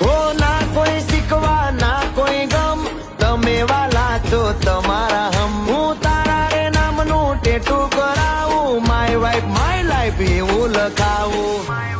હો ના કોઈ શીખવા ના કોઈ ગમ. તમે વાલા છો તમારા હમ. હું તારા રે નામનું ટેટુ કરાવું. માય વાઈફ માય લાઈફ એવું લખાવું. માય